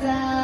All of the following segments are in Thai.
down.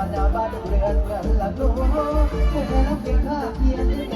อนจะมาดูเรือนเงินละโน้ผู้แพ้เพียงข้าเพียง